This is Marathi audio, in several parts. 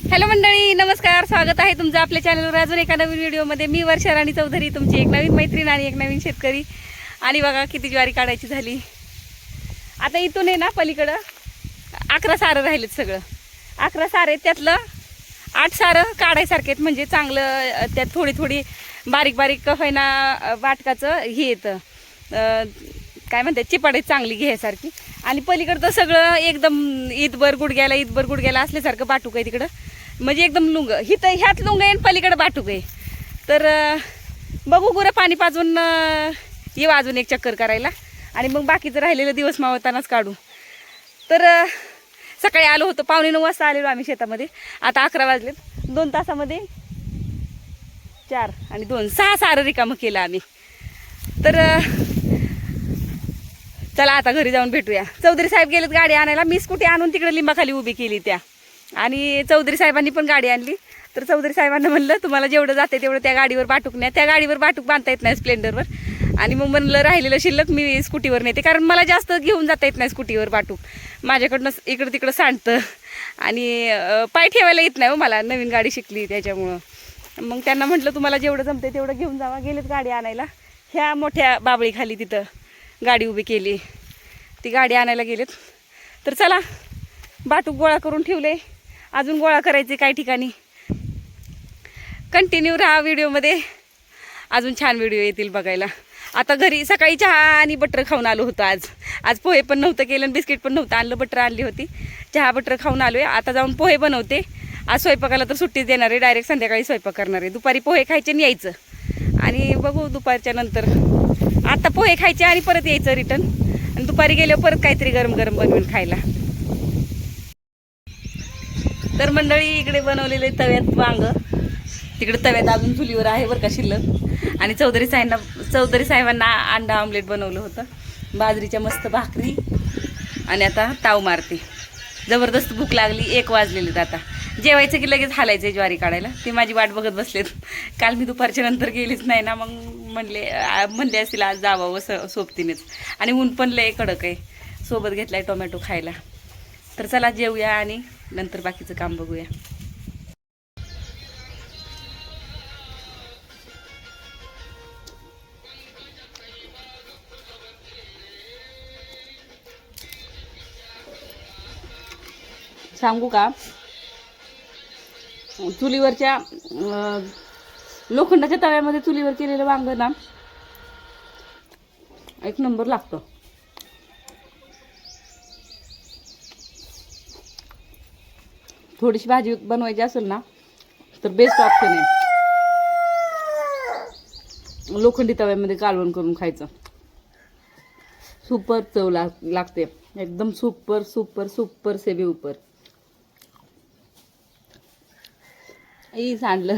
हॅलो मंडळी नमस्कार. स्वागत आहे तुमचं आपल्या चॅनलवर अजून एका नवीन व्हिडिओमध्ये मी वर्षा राणी चौधरी तुमची एक नवीन मैत्रीण आणि एक नवीन शेतकरी. आणि बघा किती ज्वारी काढायची झाली. आता इथून आहे ना पलीकडं अकरा सारं राहिलेत सगळं. अकरा सारं आहेत त्यातलं आठ सारं काढायसारखे आहेत. म्हणजे चांगलं त्यात थोडी थोडी बारीक बारीक कफायना वाटकाचं हे येतं. काय म्हणतात चिपाडे चांगली घ्यायसारखी. आणि पलीकडचं सगळं एकदम ईदभर गुडघ्याला ईदभर गुडघ्याला असल्यासारखं बाटूक आहे तिकडं. म्हणजे एकदम लुंग हिथं ह्यात लुंग आहे आणि पलीकडं बाटूक आहे. तर बघू गुरं पाणी पाजून येऊ अजून एक चक्कर करायला. आणि मग बाकीचं राहिलेलं दिवस मावतानाच काढू. तर सकाळी आलो होतो पावणे नऊ वाजता आलेलो आम्ही शेतामध्ये. आता अकरा वाजलेत. दोन तासामध्ये चार आणि दोन सहा सारं रिकामं केलं आम्ही. तर चला आता घरी जाऊन भेटूया. चौधरी साहेब गेलेत गाडी आणायला. मी स्कूटी आणून तिकडे लिंबाखाली उभी केली त्या. आणि चौधरी साहेबांनी पण गाडी आणली. तर चौधरी साहेबांना म्हणलं तुम्हाला जेवढं जाते तेवढं त्या गाडीवर बाटूक नाही त्या गाडीवर बाटूक बांधता येत नाही स्प्लेंडरवर. आणि मग म्हणलं राहिलेलं शिल्लक मी स्कूटीवर नेते. कारण मला जास्त घेऊन जाता येत नाही स्कूटीवर बाटूक माझ्याकडनं इकडं तिकडं सांडतं. आणि पाय ठेवायला येत नाही हो मला. नवीन गाडी शिकली त्याच्यामुळं. मग त्यांना म्हटलं तुम्हाला जेवढं जमते तेवढं घेऊन जावा. गेलेत गाडी आणायला. ह्या मोठ्या बाबळीखाली तिथं. गाडी उभी केली. ती गाडी आणायला गेलेत. तर चला बाटूक गोळा करून ठेवले. अजून गोळा करायचे काही ठिकाणी? कंटिन्यू राहा व्हिडिओमध्ये. अजून छान व्हिडिओ येतील बघायला. आता घरी सकाळी चहा आणि बटर खाऊन आलो होतो आज. आज पोहे पण नव्हतं केलं आणि बिस्किट पण नव्हतं. आणलं बटर आणली होती. चहा बटर खाऊन आलो आहे आता जाऊन पोहे बनवते. आज स्वयंपाकाला तर सुट्टीच देणार आहे. डायरेक्ट संध्याकाळी स्वयंपाक करणार आहे. दुपारी पोहे खायचे आणि यायचं. आणि बघू दुपारच्या नंतर. आता पोहे खायचे आणि परत यायचं रिटर्न आणि दुपारी गेल्यावर परत काहीतरी गरम गरम बनवून खायला. तर मंडळी इकडे बनवलेले तव्यात वांग. तिकडे तव्यात अजून चुलीवर आहे बरं का शिल्लक. आणि चौधरी साहेबांना चौधरी साहेबांना अंडा ऑमलेट बनवलं होतं. बाजरीच्या मस्त भाकरी. आणि आता ताव मारते. जबरदस्त भूक लागली एक वाजलेलीत आता. जेवायचं की लगेच हालायचं ज्वारी काढायला. ती माझी वाट बघत बसलेत. काल मी दुपारच्या नंतर गेलीच नाही ना मग म्हणले म्हणले असतील आज जावावं स सोबतीनेच. आणि ऊन पण लय कडक आहे. सोबत घेतलाय टोमॅटो खायला. तर चला जेवूया आणि नंतर बाकीचं काम बघूया. सांगू का? चुलीवरच्या लोखंडाच्या तव्यामध्ये चुलीवर केलेलं वांग ना एक नंबर लागतं. थोडीशी भाजी बनवायची असेल ना तर बेस्ट ऑप्शन आहे. लोखंडी तव्यामध्ये कालवण करून खायचं. सुपर चव लाग लागते. एकदम सुपर सुपर सुपर सेवी उपर ई सांडलं.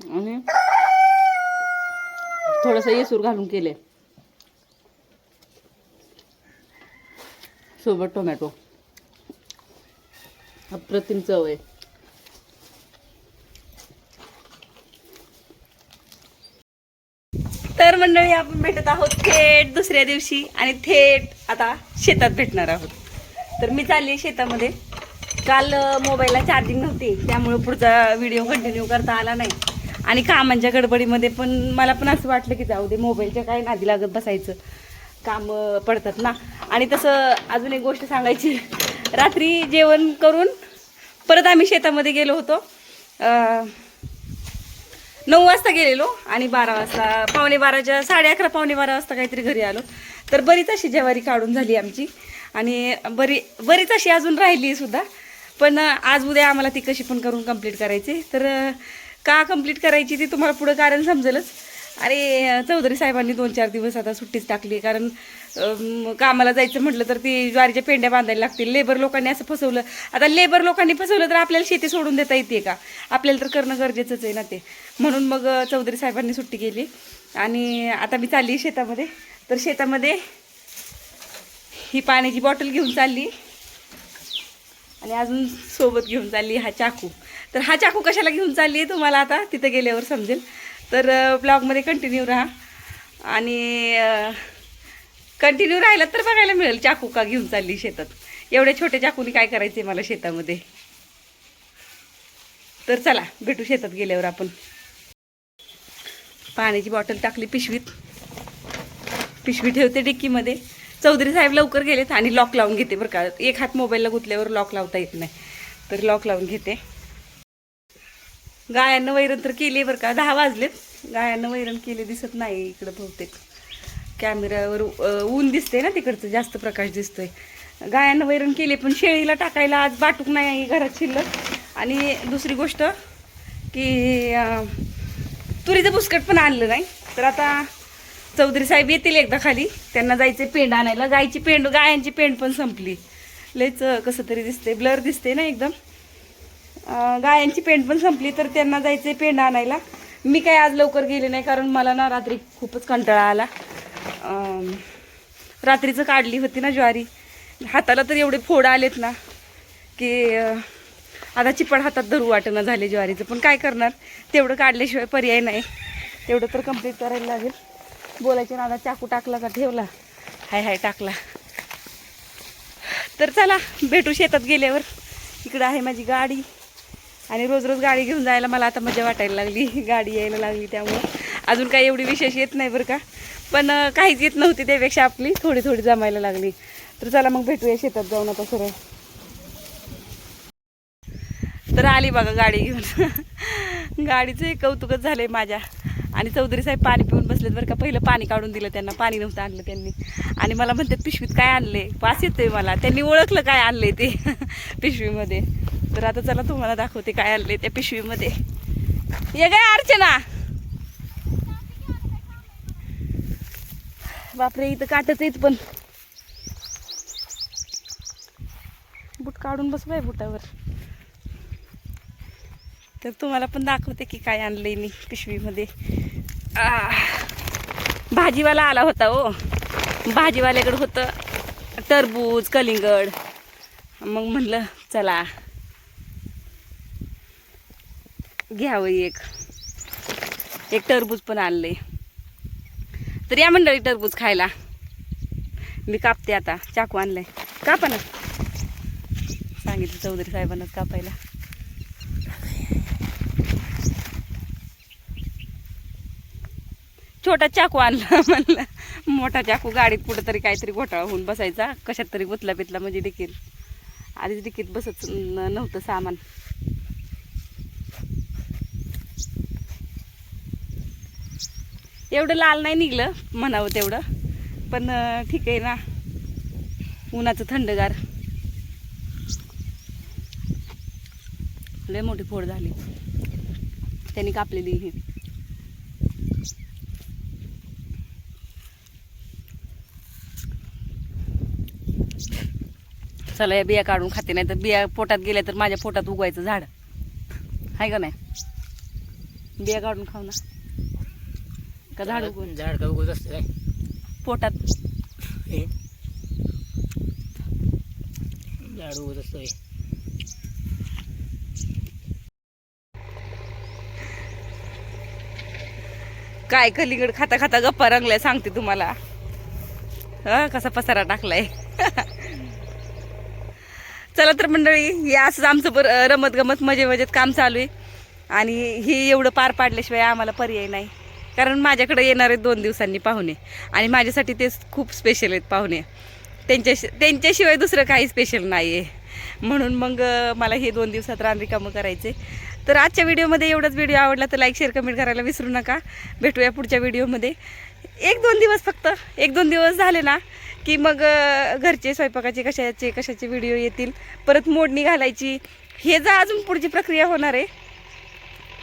आणि थोडस येसूर घालून केले सोबत टोमॅटो. अप्रतिम चव आहे. तर मंडळी आपण भेटत आहोत थेट दुसऱ्या दिवशी आणि थेट आता शेतात भेटणार आहोत. तर मी चालली आहे शेतामध्ये. काल मोबाईलला चार्जिंग नव्हती. त्यामुळे पुढचा व्हिडिओ कंटिन्यू करता आला नाही. आणि कामांच्या गडबडीमध्ये पण मला पण असं वाटलं की जाऊ दे मोबाईलच्या काय नादी लागत बसायचं. काम पडतात ना. आणि तसं अजून एक गोष्ट सांगायची. रात्री जेवण करून परत आम्ही शेतामध्ये गेलो होतो. नऊ वाजता गेलेलो आणि बारा वाजता पावणे बाराच्या साडे अकरा पावणे बारा वाजता काहीतरी घरी आलो. तर बरीच अशी ज्वारी काढून झाली आमची. आणि बरी बरीच अशी अजून राहिली सुद्धा. पण आज उद्या आम्हाला ती कशी पण करून कंप्लीट करायची. तर का कंप्लीट करायची ती तुम्हाला पुढं कारण समजेलच. अरे चौधरी साहेबांनी दोन चार दिवस आता सुट्टीच टाकली. कारण कामाला जायचं म्हटलं तर ती ज्वारीच्या पेंड्या बांधायला लागतील. लेबर लोकांनी असं फसवलं. आता लेबर लोकांनी फसवलं तर आपल्याला शेती सोडून देता येते का? आपल्याला तर करणं गरजेचंच आहे ना ते. म्हणून मग चौधरी साहेबांनी सुट्टी केली. आणि आता मी चालली शेतामध्ये. तर शेतामध्ये ही पाण्याची बॉटल घेऊन चालली. आणि अजून सोबत घेऊन चालली हा चाकू. तर हा चाकू कशाला घेऊन चालली आहे तुम्हाला आता? तिथं गेल्यावर समजेल. तर ब्लॉगमध्ये कंटिन्यू राहा. आणि कंटिन्यू राहिलं तर बघायला मिळेल चाकू का घेऊन चालली शेतात. एवढ्या छोट्या चाकूनी काय करायचे मला शेतामध्ये? तर चला भेटू शेतात गेल्यावर आपण. पाण्याची बॉटल टाकली पिशवीत. पिशवी ठेवते डिक्कीमध्ये. चौधरी साहेब लवकर गेलेत आणि लॉक लावून घेते बरं का. एक हात मोबाईलला गुतल्यावर लॉक लावता येत नाही. तर लॉक लावून घेते. गायांना वैरण तर केली बरं का. दहा वाजलेत. गायांना वैरण केले दिसत नाही इकडं बहुतेक. कॅमेऱ्यावर ऊन दिसते ना तिकडचं. जास्त प्रकाश दिसतोय. गायांना वैरण केले पण शेळीला टाकायला आज बाटूक नाही घरात शिल्लक. आणि दुसरी गोष्ट की तुरीचं बुस्कट पण आणलं नाही. तर आता चौधरी साहेब येतील एकदा खाली. त्यांना जायचे पेंड आणायला. गायची पेंड गायांची पेंड पण संपली. लयच कसं तरी दिसते ब्लर दिसते ना एकदम. गायांची पेंट पण संपली तर त्यांना जायचे पेंड आणायला. मी काय आज लवकर गेले नाही कारण मला ना रात्री खूपच कंटाळा आला. रात्रीचं काढली होती ना ज्वारी. हाताला तर एवढे फोड आलेत ना की आता चिपड हातात धरू वाटणं झाले ज्वारीचं. पण काय करणार? तेवढं काढल्याशिवाय पर्याय नाही. तेवढं तर कंप्लीट करायला लागेल. बोलायच्या नादा चाकू टाकला का ठेवला. हाय हाय टाकला. तर चला भेटू शेतात गेल्यावर. इकडं आहे माझी गाडी. आणि रोज रोज गाडी घेऊन जायला मला आता मजा वाटायला लागली. गाडी यायला लागली त्यामुळं. अजून काही एवढी विशेष येत नाही बरं का. पण काहीच येत नव्हती त्यापेक्षा आपली. थोडी थोडी जमायला लागली. तर चला मग भेटूया शेतात जाऊन आता सरळ. तर आली बघा गाडी घेऊन. गाडीचं कौतुकच कौतुकच झालंय माझ्या. आणि चौधरी साहेब पाणी पिऊन बसलेत बरं का. पहिलं पाणी काढून दिलं त्यांना पाणी नव्हतं आणलं त्यांनी. आणि मला म्हणतात पिशवीत काय आणले वास येतोय मला. त्यांनी ओळखलं काय आणलंय ते पिशवीमध्ये. तर आता चला तुम्हाला दाखवते काय आणले त्या पिशवीमध्ये. ये काय अर्चना! बापरे इथं काटच येत पण. बूट काढून बसलोय बुटावर. तर तुम्हाला पण दाखवते की काय आणलंय मी पिशवीमध्ये. आ. भाजीवाला आला होता हो. भाजीवाल्याकडं होतं टरबूज कलिंगड. मग म्हणलं चला. घ्यावं एक. एक टरबूज पण आणले तर या मंडळी टरबूज खायला. मी कापते आता. चाकू आणलाय. कापा ना. सांगितलं चौधरी साहेबांनाच कापायला. छोटा चाकू आणला म्हणलं. मोठा चाकू गाडीत कुठं तरी काहीतरी घोटाळा होऊन बसायचा. कशात तरी गुतला बितला म्हणजे डिकीत आधीच डिकीत बसत नव्हतं सामान. एवढं लाल नाही निघलं म्हणावं तेवढं. पण ठीक आहे ना. उन्हाचं थंडगार. लय मोठी फोड झाली. त्यांनी कापलेली ही. चला या बिया काढून खाते नाही तर बिया पोटात गेल्या तर माझ्या पोटात उगवायचं झाड. आहे का नाही? बिया काढून खाऊ ना. का झाड उगवून झाड का उगवत असते पोटात. हे? झाड उगवत असतं. काय कलिंगड खाता खाता गप्पा रंगल्या सांगते तुम्हाला. हा कसा पसारा टाकलाय. चला तर मंडळी हे असंच आमचं बरं रमत गमत मजे मजेत काम चालू आहे. आणि हे एवढं पार पाडल्याशिवाय आम्हाला पर्याय नाही. कारण माझ्याकडे येणार आहेत दोन दिवसांनी पाहुणे. आणि माझ्यासाठी ते खूप स्पेशल आहेत पाहुणे. त्यांच्याशी त्यांच्याशिवाय दुसरं काही स्पेशल नाही आहे म्हणून मग मला हे दोन दिवसात रान रिकामं करायचे. तर आजच्या व्हिडिओमध्ये एवढाच व्हिडिओ आवडला तर लाईक शेअर कमेंट करायला विसरू नका. भेटूया पुढच्या व्हिडिओमध्ये. एक दोन दिवस फक्त. एक दोन दिवस झाले ना की मग घरचे स्वयंपाकाचे कशाचे कशाचे व्हिडिओ येतील? परत मोडणी घालायची. हे जर अजून पुढची प्रक्रिया होणार आहे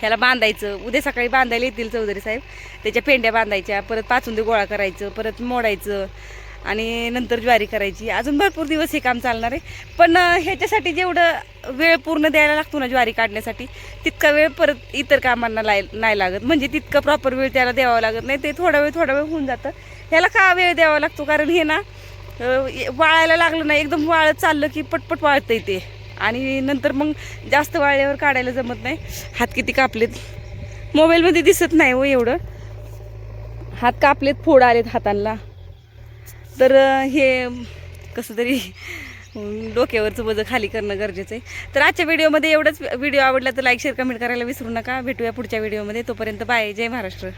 ह्याला बांधायचं. उद्या सकाळी बांधायला येतील चौधरी साहेब. त्याच्या पेंड्या बांधायच्या परत पाचुंदे गोळा करायचं परत मोडायचं आणि नंतर ज्वारी करायची. अजून भरपूर दिवस हे काम चालणार आहे. पण ह्याच्यासाठी जेवढं वेळ पूर्ण द्यायला लागतो ना ज्वारी काढण्यासाठी तितका वेळ परत इतर कामांना लाय नाही लागत. म्हणजे तितकं प्रॉपर वेळ त्याला द्यावा लागत नाही. ते थोडा वेळ थोडा वेळ होऊन जातं. ह्याला का वेळ द्यावा लागतो? कारण हे ना वाळायला लागलं ना एकदम वाळत चाललं की पटपट वाळतंय ते. आणि नंतर मग जास्त वाळल्यावर काढायला जमत नाही. हात किती कापलेत? मोबाईलमध्ये दिसत नाही हो एवढं. हात कापलेत फोड आलेत हातांना. तर हे कसं तरी डोक्यावरचं वजं खाली करणं गरजेचं आहे. तर आजच्या व्हिडिओमध्ये एवढंच. व्हिडिओ आवडला तर लाईक शेअर कमेंट करायला विसरू नका. भेटूया पुढच्या व्हिडिओमध्ये. तोपर्यंत बाय. जय महाराष्ट्र.